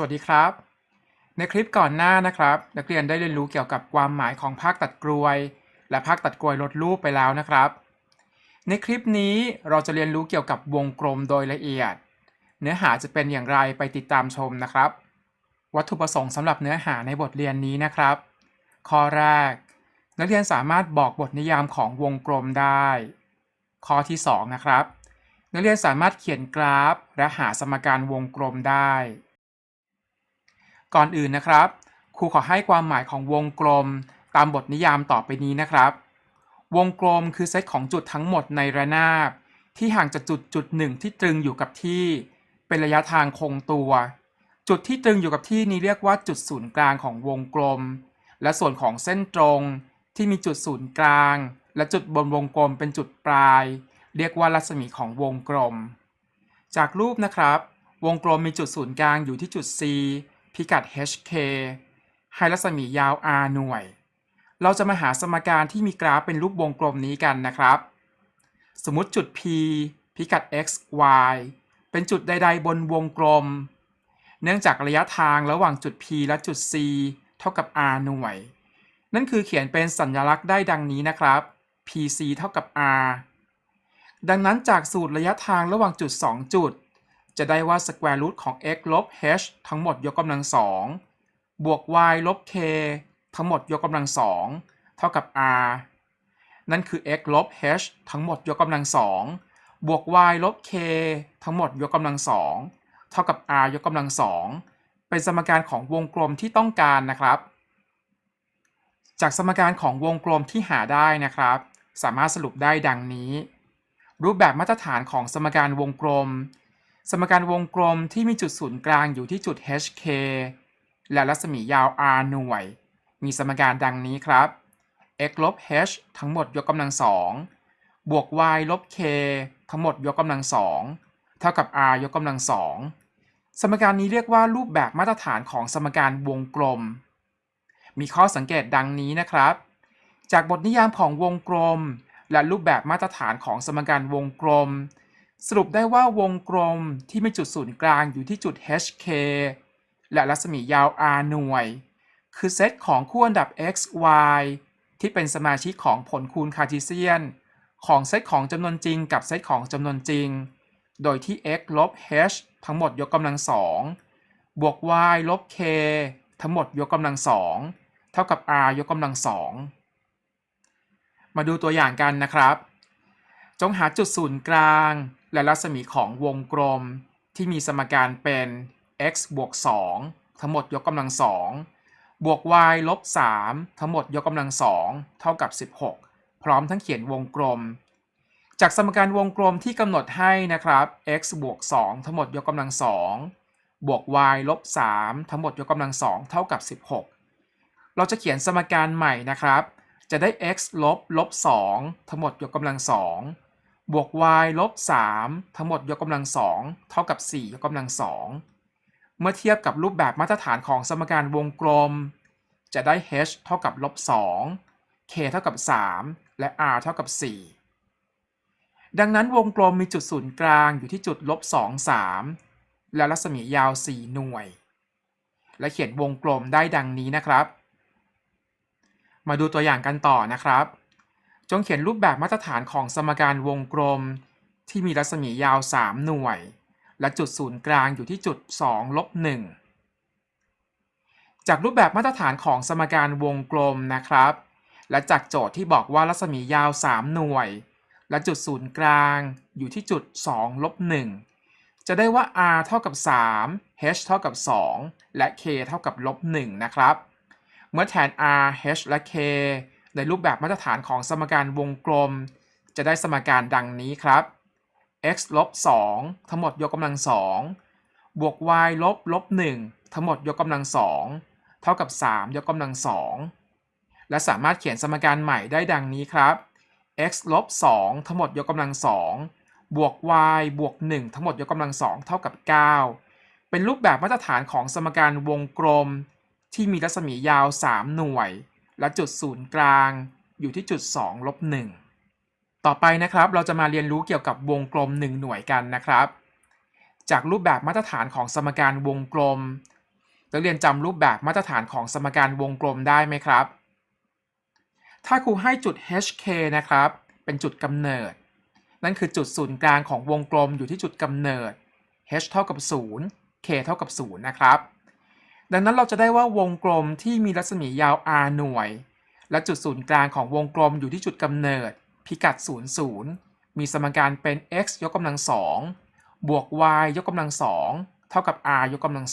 สวัสดีครับ ในคลิปก่อนหน้านะครับ นักเรียนได้เรียนรู้เกี่ยวกับความหมายของภาคตัดกรวย และภาคตัดกรวยลดรูปไปแล้วนะครับ ในคลิปนี้เราจะเรียนรู้เกี่ยวกับวงกลมโดยละเอียด เนื้อหาจะเป็นอย่างไรไปติดตามชมนะครับ วัตถุประสงค์สำหรับเนื้อหาในบทเรียนนี้นะครับ ข้อแรก นักเรียนสามารถบอกบทนิยามของวงกลมได้ ข้อที่สองนะครับนักเรียนสามารถเขียนกราฟ และหาสมการวงกลมได้ ก่อนอื่นนะครับ ครูขอให้ความหมายของวงกลมตามบทนิยามต่อไปนี้นะครับ วงกลมคือเซตของจุดทั้งหมดในระนาบ ที่ห่างจากจุดจุดหนึ่งที่ตรึงอยู่กับที่ เป็นระยะทางคงตัว จุดที่ตรึงอยู่กับที่นี้เรียกว่าจุดศูนย์กลางของวงกลม และส่วนของเส้นตรงที่มีจุดศูนย์กลาง และจุดบนวงกลมเป็นจุดปลาย เรียกว่ารัศมีของวงกลม จากรูปนะครับ วงกลมมีจุดศูนย์กลางอยู่ที่จุด C พิกัด HK ให้รัศมียาว R หน่วย เราจะมาหาสมการที่มีกราฟเป็นรูปวงกลมนี้กันนะครับ สมมติจุด P พิกัด x y เป็นจุดใด ๆ บนวงกลม เนื่องจากระยะทางระหว่างจุด P และจุด C เท่ากับ R หน่วย นั่นคือเขียนเป็นสัญลักษณ์ได้ดังนี้นะครับ PC เท่ากับ R ดังนั้นจากสูตรระยะทางระหว่างจุด 2 จุด จะได้ว่า square root ของ x ลบ h ทั้งหมดยกกำลัง2บวก y ลบ k ทั้งหมดยกกำลัง2เท่ากับ r นั่นคือ x ลบ h ทั้งหมดยกกำลัง2บวก y ลบ k ทั้งหมดยกกำลัง2เท่ากับ r ยกกำลัง2เป็นสมการของวงกลมที่ต้องการนะครับ จากสมการของวงกลมที่หาได้นะครับ สามารถสรุปได้ดังนี้ รูปแบบมาตรฐานของสมการวงกลม สมการวงกลมที่มีจุดศูนย์กลางอยู่ที่จุด HK และรัศมียาว R หน่วย มีสมการดังนี้ครับ x ลบ h ทั้งหมดยกกำลัง2บวก y ลบ k ทั้งหมดยกกำลัง2เท่ากับ r ยกกำลัง2สมการนี้เรียกว่ารูปแบบมาตรฐานของสมการวงกลม มีข้อสังเกตดังนี้นะครับ จากบทนิยามของวงกลม และรูปแบบมาตรฐานของสมการวงกลม สรุปได้ว่าวงกลมที่มีจุดศูนย์กลางอยู่ที่จุด HK และรัศมียาว R หน่วย คือเซตของคู่อันดับ x y ที่เป็นสมาชิกของผลคูณคาร์ทีเซียน ของเซตของจำนวนจริงกับเซตของจำนวนจริง โดยที่ x ลบ h ทั้งหมดยกกำลังสองบวก y ลบ k ทั้งหมดยกกำลังสองเท่ากับ r ยกกำลังสองมาดูตัวอย่างกันนะครับ จงหาจุดศูนย์กลาง และรัศมีของวงกลมที่มีสมการเป็น x บวก 2 ทั้งหมดยกกำลัง 2 บวก y ลบ 3 ทั้งหมดยกกำลัง 2 เท่ากับ 16 พร้อมทั้งเขียนวงกลม จากสมการวงกลมที่กำหนดให้นะครับ x บวก 2 ทั้งหมดยกกำลัง 2 บวก y ลบ 3 ทั้งหมดยกกำลัง 2 เท่ากับ 16 เราจะเขียนสมการใหม่นะครับ จะได้ x ลบลบ 2 ทั้งหมดยกกำลัง 2 บวก y ลบ 3 ทั้งหมดยกกำลัง2เท่ากับ 4 ยกกำลัง2เมื่อเทียบกับรูปแบบมาตรฐานของสมการวงกลม จะได้ h เท่ากับลบ 2 k เท่ากับ 3 และ r เท่ากับ 4 ดังนั้นวงกลมมีจุดศูนย์กลางอยู่ที่จุดลบ 2 3 และรัศมียาว 4 หน่วย และเขียนวงกลมได้ดังนี้นะครับ มาดูตัวอย่างกันต่อนะครับ จงเขียนรูปแบบมาตรฐานของสมการวงกลม ที่มีรัศมียาว 3 หน่วย และจุดศูนย์กลางอยู่ที่จุด2ลบ1จากรูปแบบมาตรฐานของสมการวงกลมนะครับ และจากโจทย์ที่บอกว่ารัศมียาว 3 หน่วย และจุดศูนย์กลางอยู่ที่จุด2ลบ1จะได้ว่า r เท่ากับ 3 h เท่ากับ 2 และ k เท่ากับลบ1นะครับ เมื่อแทน r h และ k ในรูปแบบมาตรฐานของสมการวงกลม จะได้สมการดังนี้ครับ x ลบ2ทั้งหมดยกกำลัง2บวก y ลบลบ1ทั้งหมดยกกำลัง2เท่ากับ 3 ยกกำลัง2และสามารถเขียนสมการใหม่ได้ดังนี้ครับ x ลบ2ทั้งหมดยกกำลัง2บวก y บวก 1 ทั้งหมดยกกำลัง2เท่ากับ 9 เป็นรูปแบบมาตรฐานของสมการวงกลม ที่มีรัศมียาว 3 หน่วย และจุดศูนย์กลางอยู่ที่จุด2ลบ1ต่อไปนะครับเราจะมาเรียนรู้เกี่ยวกับวงกลม 1 หน่วยกันนะครับ จากรูปแบบมาตรฐานของสมการวงกลมนักเรียนจำรูปแบบมาตรฐานของสมการวงกลมได้ไหมครับ ถ้าครูให้จุด hk นะครับ เป็นจุดกำเนิด นั่นคือจุดศูนย์กลางของวงกลมอยู่ที่จุดกำเนิด h เท่ากับ 0 k เท่ากับ 0 นะครับ ดังนั้นเราจะได้ว่าวงกลมที่มีรัศมียาว r หน่วย และจุดศูนย์กลางของวงกลมอยู่ที่จุดกำเนิด พิกัด 0 0 มีสมการเป็น x ยกกำลัง2บวก y ยกกำลัง2เท่ากับ r ยกกำลัง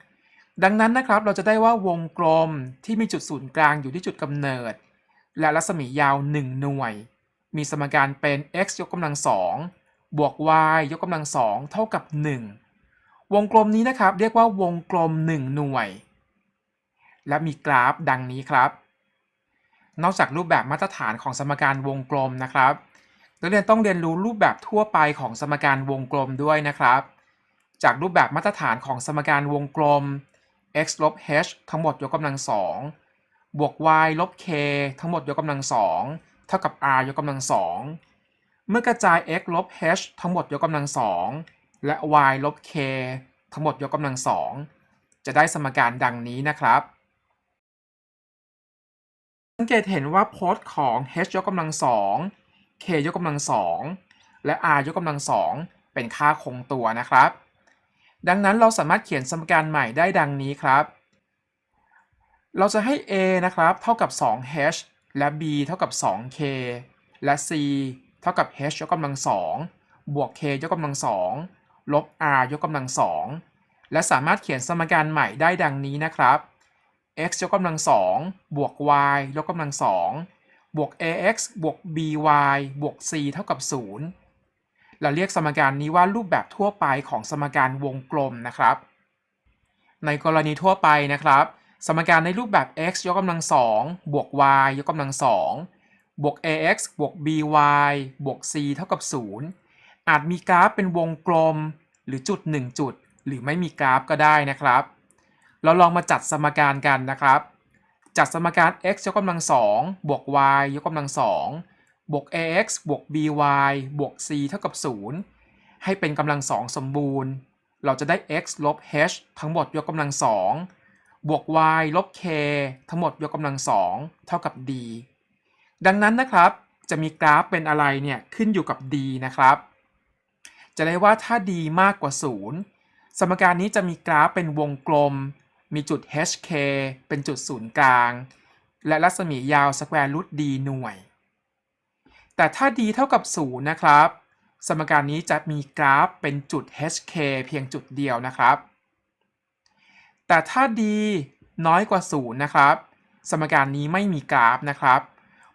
2ดังนั้นนะครับเราจะได้ว่าวงกลมที่มีจุดศูนย์กลางอยู่ที่จุดกำเนิด และรัศมียาว 1 หน่วย มีสมการเป็น x ยกกำลัง2บวก y ยกกำลัง2เท่ากับ 1 วงกลมนี้นะครับ เรียกว่าวงกลม 1 หน่วย และมีกราฟดังนี้ครับ นอกจากรูปแบบมาตรฐานของสมการวงกลมนะครับนักเรียนต้องเรียนรู้รูปแบบทั่วไปของสมการวงกลมด้วยนะครับ จากรูปแบบมาตรฐานของสมการวงกลม x ลบ h ทั้งหมดยกกำลัง2บวก y ลบ k ทั้งหมดยกกำลัง2เท่ากับ r ยกกำลัง2เมื่อกระจาย x ลบ h ทั้งหมดยกกำลัง2 และ y ลบ k ทั้งหมดยกกำลัง2จะได้สมการดังนี้นะครับ สังเกตเห็นว่าโพจน์ของ h ยกกำลัง2 k ยกกำลัง2และ r ยกกำลัง2เป็นค่าคงตัวนะครับ ดังนั้นเราสามารถเขียนสมการใหม่ได้ดังนี้ครับ เราจะให้ a นะครับเท่ากับ 2h และ b เท่ากับ 2k และ c เท่ากับ h ยกกำลัง2บวก k ยกกำลัง2 ลบ r ยกกำลัง2และสามารถเขียนสมการใหม่ได้ดังนี้นะครับ x ยกกำลัง2บวก y ยกกำลัง2บวก ax บวก by บวก c เท่ากับ 0 เราเรียกสมการนี้ว่ารูปแบบทั่วไปของสมการวงกลมนะครับ ในกรณีทั่วไปนะครับ สมการในรูปแบบ x ยกกำลัง2บวก y ยกกำลัง2บวก ax บวก by บวก c เท่ากับ 0 อาจมีกราฟเป็นวงกลม หรือจุด 1 จุด หรือไม่มีกราฟก็ได้นะครับ เราลองมาจัดสมการกันนะครับ จัดสมการ x ยกกำลัง2บวก y ยกกำลัง2บวก ax บวก by บวก c เท่ากับ 0 ให้เป็นกำลัง2สมบูรณ์ เราจะได้ x ลบ h ทั้งหมดยกกำลัง2บวก y ลบ k ทั้งหมดยกกำลัง2เท่ากับ d ดังนั้นนะครับ จะมีกราฟเป็นอะไรเนี่ยขึ้นอยู่กับ d นะครับ จะได้ว่าถ้า d มากกว่า 0 สมการนี้จะมีกราฟเป็นวงกลม มีจุด hk เป็นจุดศูนย์กลาง และรัศมียาวสแควร์รูท d หน่วย แต่ถ้า d เท่ากับ 0 นะครับ สมการนี้จะมีกราฟเป็นจุด hk เพียงจุดเดียวนะครับ แต่ถ้า d น้อยกว่า 0 นะครับ สมการนี้ไม่มีกราฟนะครับ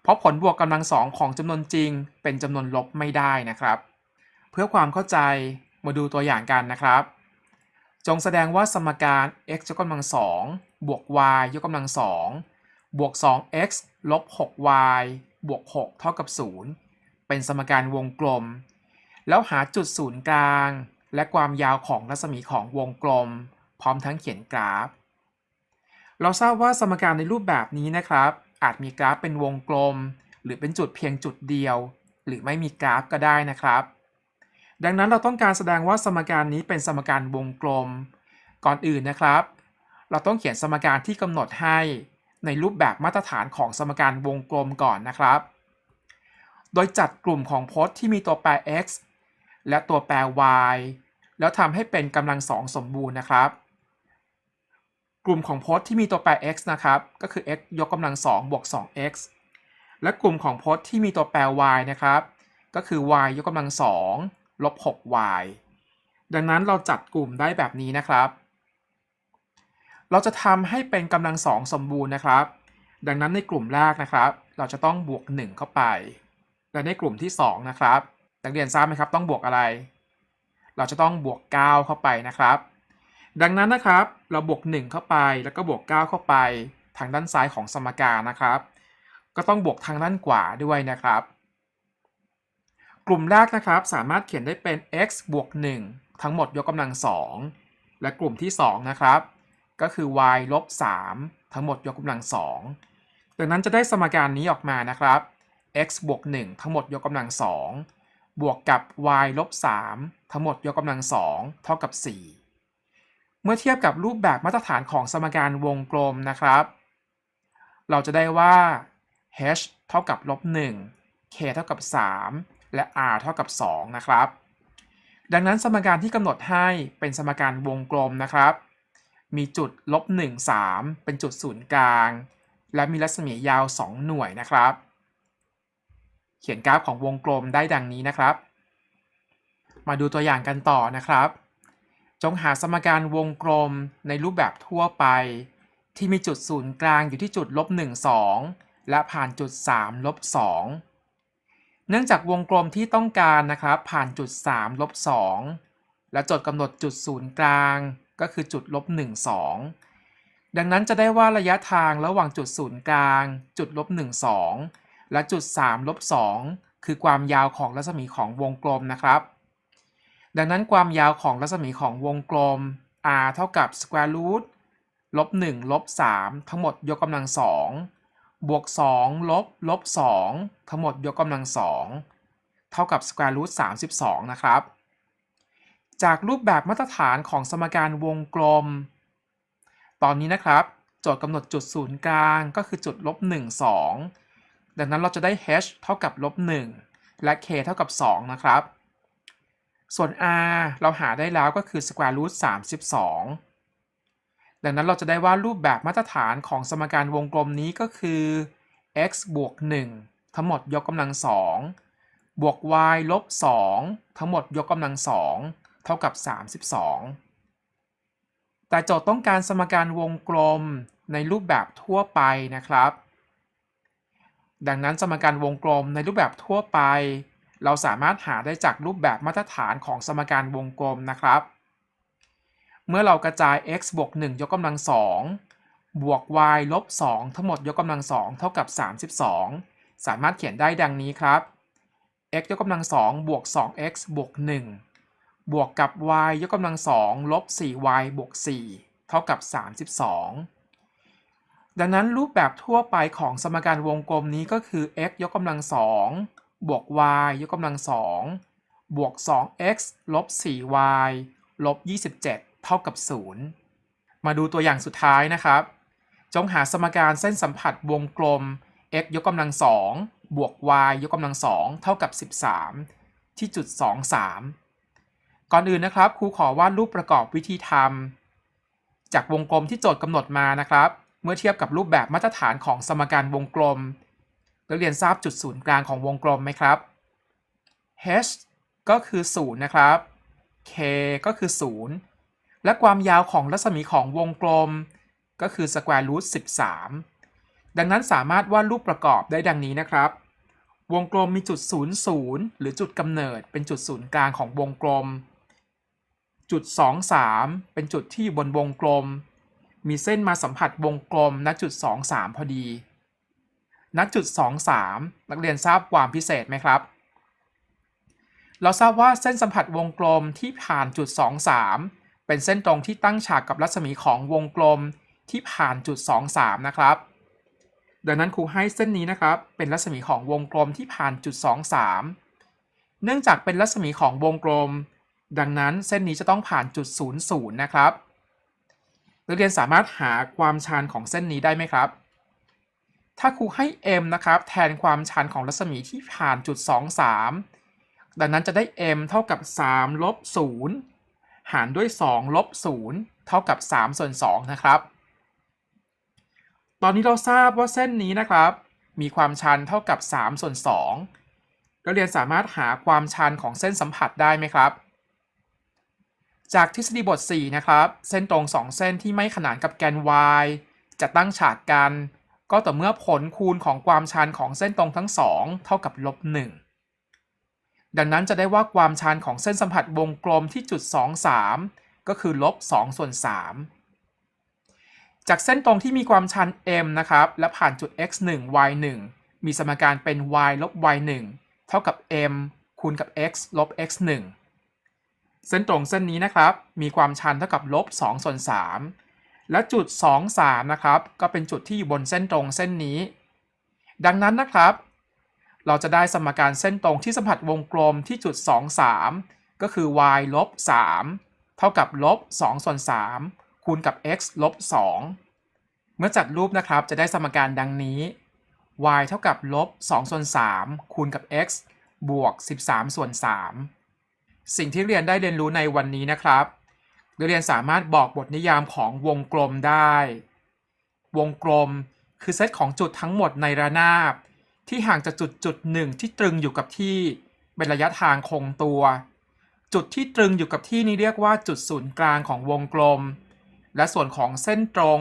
เพราะผลบวกกำลังสองของจำนวนจริงเป็นจำนวนลบไม่ได้นะครับ เพื่อความเข้าใจมาดูตัวอย่างกันนะครับ จงแสดงว่าสมการ x ยกกำลังสองบวก y ยกกำลังสองบวก 2x ลบ 6y บวก 6 เท่ากับ 0 เป็นสมการวงกลม แล้วหาจุดศูนย์กลาง และความยาวของรัศมีของวงกลม พร้อมทั้งเขียนกราฟ เราทราบว่าสมการในรูปแบบนี้นะครับ อาจมีกราฟเป็นวงกลม หรือเป็นจุดเพียงจุดเดียว หรือไม่มีกราฟก็ได้นะครับ ดังนั้นเราต้องการแสดงว่าสมการนี้เป็นสมการวงกลม ก่อนอื่นนะครับ เราต้องเขียนสมการที่กำหนดให้ในรูปแบบมาตรฐานของสมการวงกลมก่อนนะครับ โดยจัดกลุ่มของพจน์ที่มีตัวแปร x และตัวแปร y แล้วทำให้เป็นกำลังสองสมบูรณ์นะครับ กลุ่มของพจน์ที่มีตัวแปร x นะครับ ก็คือ x ยกกำลัง2บวก 2x และกลุ่มของพจน์ที่มีตัวแปร y นะครับ ก็คือ y ยกกำลัง2 ลบ 6y ดังนั้นเราจัดกลุ่มได้แบบนี้นะครับ เราจะทำให้เป็นกำลังสองสมบูรณ์นะครับ ดังนั้นในกลุ่มแรกนะครับ เราจะต้องบวก 1 เข้าไป และในกลุ่มที่ 2 นะครับนักเรียนทราบไหมครับต้องบวกอะไร เราจะต้องบวก 9 เข้าไปนะครับ ดังนั้นนะครับเราบวก 1 เข้าไปแล้วก็บวก 9 เข้าไปทางด้านซ้ายของสมการนะครับ ก็ต้องบวกทางด้านขวาด้วยนะครับ กลุ่มแรกนะครับสามารถเขียนได้เป็น x บวก 1 ทั้งหมดยกกำลัง 2 และกลุ่มที่ 2 นะครับ ก็คือ y ลบ 3 ทั้งหมดยกกำลัง 2 ดังนั้นจะได้สมการนี้ออกมานะครับ x บวก 1 ทั้งหมดยกกำลัง 2 บวกกับ y ลบ 3 ทั้งหมดยกกำลัง 2 เท่ากับ 4 เมื่อเทียบกับรูปแบบมาตรฐานของสมการวงกลมนะครับ เราจะได้ว่า h เท่ากับลบ 1 k เท่ากับ 3 และ r เท่ากับ 2 นะครับ ดังนั้นสมการที่กำหนดให้เป็นสมการวงกลมนะครับ มีจุดลบ1 3 เป็นจุดศูนย์กลาง และมีรัศมียาว 2 หน่วยนะครับ เขียนกราฟของวงกลมได้ดังนี้นะครับ มาดูตัวอย่างกันต่อนะครับ จงหาสมการวงกลมในรูปแบบทั่วไป ที่มีจุดศูนย์กลางอยู่ที่จุดลบ1 2และผ่านจุด3ลบ2 เนื่องจากวงกลมที่ต้องการนะครับ ผ่านจุด3ลบ2และจทย์กำหนดจุดศูนย์กลาง ก็คือจุดลบ1 2 ดังนั้นจะได้ว่าระยะทางระหว่างจุดศูนย์กลาง จุดลบ1 2 และจุด3ลบ2คือความยาวของรัศมีของวงกลมนะครับ ดังนั้นความยาวของรัศมีของวงกลม r เท่ากับ square root ลบ1ลบ3ทั้งหมดยกกำลัง2 บวก 2 ลบ ลบ 2 ทั้งหมดยกกำลัง 2 เท่ากับ square root 32 นะครับ จากรูปแบบมาตรฐานของสมการวงกลม ตอนนี้นะครับ โจทย์กำหนดจุดศูนย์กลางก็คือจุดลบ 1 2 ดังนั้นเราจะได้ h เท่ากับลบ 1 และ k เท่ากับ 2 นะครับ ส่วน r เราหาได้แล้วก็คือ square root 32 ดังนั้นเราจะได้ว่ารูปแบบมาตรฐานของสมการวงกลมนี้ก็คือ x บวก 1 ทั้งหมดยกกำลัง2บวก y ลบ 2 ทั้งหมดยกกำลัง2เท่ากับ 32 แต่โจทย์ต้องการสมการวงกลมในรูปแบบทั่วไปนะครับ ดังนั้นสมการวงกลมในรูปแบบทั่วไป เราสามารถหาได้จากรูปแบบมาตรฐานของสมการวงกลมนะครับ เมื่อเรากระจาย x บวก1ยกกำลัง2บวก y ลบ 2 ทั้งหมดยกกำลัง2เท่ากับ 32 สามารถเขียนได้ดังนี้ครับ x ยกกำลัง2บวก 2x บวก 1 บวกกับ y ยกกำลัง2ลบ 4y บวก 4 เท่ากับ 32 ดังนั้นรูปแบบทั่วไปของสมการวงกลมนี้ก็คือ x ยกกำลัง2บวก y ยกกำลัง2บวก 2x ลบ 4y ลบ 27 เท่ากับ 0 มาดูตัวอย่างสุดท้ายนะครับ จงหาสมการเส้นสัมผัสวงกลม x ยกกำลัง2บวก y ยกกำลัง2เท่ากับ 13 ที่จุด 23 ก่อนอื่นนะครับครูขอวาดรูปประกอบวิธีทำจากวงกลมที่โจทย์กำหนดมานะครับ เมื่อเทียบกับรูปแบบมาตรฐานของสมการวงกลมนักเรียนทราบจุดศูนย์กลางของวงกลมไหมครับ h ก็คือ 0 นะครับ k ก็คือ 0 และความยาวของรัศมีของวงกลม ก็คือ square root 13 ดังนั้นสามารถวาดรูปประกอบได้ดังนี้นะครับ วงกลมมีจุด 0 0 หรือจุดกำเนิด เป็นจุดศูนย์กลางของวงกลม จุด 2 3 เป็นจุดที่บนวงกลม มีเส้นมาสัมผัสวงกลมณจุด 2 3 พอดี ณจุด 2 3 นักเรียนทราบความพิเศษไหมครับเราทราบว่าเส้นสัมผัสวงกลมที่ผ่านจุด 2 3 เป็นเส้นตรงที่ตั้งฉากกับรัศมีของวงกลมที่ผ่านจุด 2 3 นะครับ ดังนั้นครูให้เส้นนี้นะครับ เป็นรัศมีของวงกลมที่ผ่านจุด 2 3 เนื่องจากเป็นรัศมีของวงกลม ดังนั้นเส้นนี้จะต้องผ่านจุด 0 0 นะครับ นักเรียนสามารถหาความชันของเส้นนี้ได้ไหมครับ ถ้าครูให้ m นะครับ แทนความชันของรัศมีที่ผ่านจุด 2 3 ดังนั้นจะได้ m เท่ากับ3ลบ0 หารด้วย 2 ลบ 0 เท่ากับ 3 ส่วน 2 นะครับ ตอนนี้เราทราบว่าเส้นนี้นะครับ มีความชันเท่ากับ 3 ส่วน 2 นักเรียนสามารถหาความชันของเส้นสัมผัสได้ไหมครับ จากทฤษฎีบท 4 นะครับ เส้นตรง 2 เส้นที่ไม่ขนานกับแกน y จะตั้งฉากกัน ก็ต่อเมื่อผลคูณของความชันของเส้นตรงทั้งสองเท่ากับลบ1 ดังนั้นจะได้ว่าความชันของเส้นสัมผัสวงกลมที่จุด 2 3 ก็คือลบ2ส่วน 3 จากเส้นตรงที่มีความชัน m นะครับ และผ่านจุด x 1 y 1มีสมการเป็น y ลบ y 1เท่ากับ m คูณกับ x ลบ x 1เส้นตรงเส้นนี้นะครับ มีความชันเท่ากับลบ2ส่วน 3 และจุด 2 3 นะครับ ก็เป็นจุดที่อยู่บนเส้นตรงเส้นนี้ ดังนั้นนะครับ เราจะได้สมการเส้นตรงที่สัมผัสวงกลมที่จุด 2 3 ก็คือ y ลบ 3 เท่ากับลบ2ส่วน3คูณกับ x ลบ 2 เมื่อจัดรูปนะครับจะได้สมการดังนี้ y เท่ากับลบ2ส่วน3คูณกับ x บวก 13 ส่วน 3 สิ่งที่เรียนได้เรียนรู้ในวันนี้นะครับเรียนสามารถบอกบทนิยามของวงกลมได้ วงกลมคือเซตของจุดทั้งหมดในระนาบ ที่ห่างจากจุดจุดหนึ่งที่ตรึงอยู่กับที่เป็นระยะทางคงตัว จุดที่ตรึงอยู่กับที่นี้เรียกว่าจุดศูนย์กลางของวงกลม และส่วนของเส้นตรง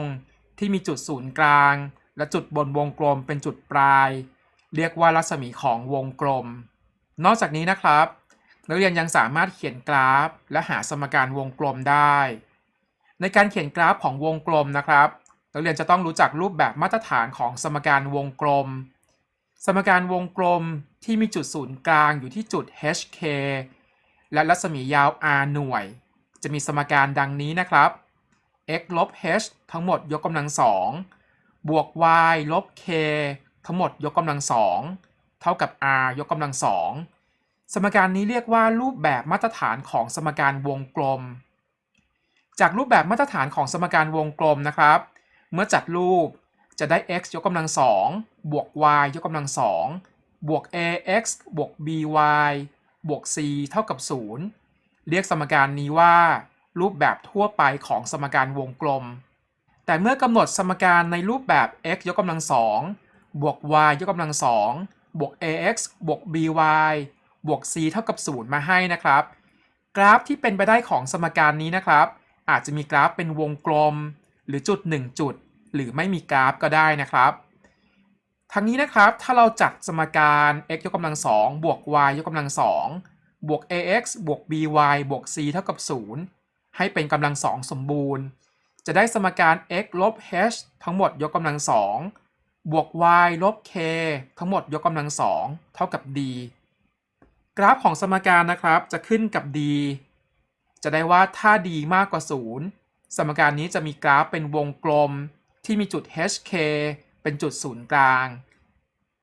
ที่มีจุดศูนย์กลาง และจุดบนวงกลมเป็นจุดปลาย เรียกว่ารัศมีของวงกลม นอกจากนี้นะครับนักเรียนยังสามารถเขียนกราฟ และหาสมการวงกลมได้ ในการเขียนกราฟของวงกลมนะครับ นักเรียนจะต้องรู้จักรูปแบบมาตรฐานของสมการวงกลม สมการวงกลมที่มีจุดศูนย์กลางอยู่ที่จุด hk และรัศมียาว r หน่วย จะมีสมการดังนี้นะครับ x ลบ h ทั้งหมดยกกำลังสองบวก y ลบ k ทั้งหมดยกกำลังสองเท่ากับ r ยกกำลังสองสมการนี้เรียกว่ารูปแบบมาตรฐานของสมการวงกลม จากรูปแบบมาตรฐานของสมการวงกลมนะครับ เมื่อจัดรูป จะได้ x ยกกำลังสองบวก y ยกกำลังสองบวก ax บวก by บวก c เท่ากับ 0 เรียกสมการนี้ว่ารูปแบบทั่วไปของสมการวงกลม แต่เมื่อกำหนดสมการในรูปแบบ x ยกกำลังสองบวก y ยกกำลังสองบวก ax บวก by บวก c เท่ากับ 0 มาให้นะครับ กราฟที่เป็นไปได้ของสมการนี้นะครับ อาจจะมีกราฟเป็นวงกลม หรือจุด 1 จุด หรือไม่มีกราฟก็ได้นะครับทั้งนี้นะครับถ้าเราจัดสมการ x ยกกำลังสองบวก y ยกกำลังสองบวก ax บวก by บวก c เท่ากับ 0 ให้เป็นกำลังสองสมบูรณ์ จะได้สมการ x ลบ h ทั้งหมดยกกำลังสองบวก y ลบ k ทั้งหมดยกกำลังสองเท่ากับ d กราฟของสมการนะครับจะขึ้นกับ d จะได้ว่าถ้า d มากกว่า 0 สมการนี้จะมีกราฟเป็นวงกลม ที่มีจุด hk เป็นจุดศูนย์กลาง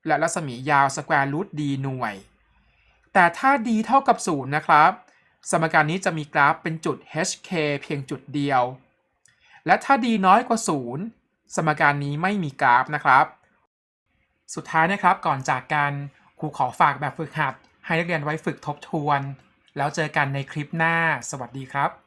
และรัศมียาวสแควร์รูท d หน่วย แต่ถ้า d เท่ากับ 0 นะครับ สมการนี้จะมีกราฟเป็นจุด hk เพียงจุดเดียว และถ้า d น้อยกว่า 0 สมการนี้ไม่มีกราฟนะครับ สุดท้ายนะครับก่อนจากกันครูขอฝากแบบฝึกหัด ให้นักเรียนไว้ฝึกทบทวน แล้วเจอกันในคลิปหน้า สวัสดีครับ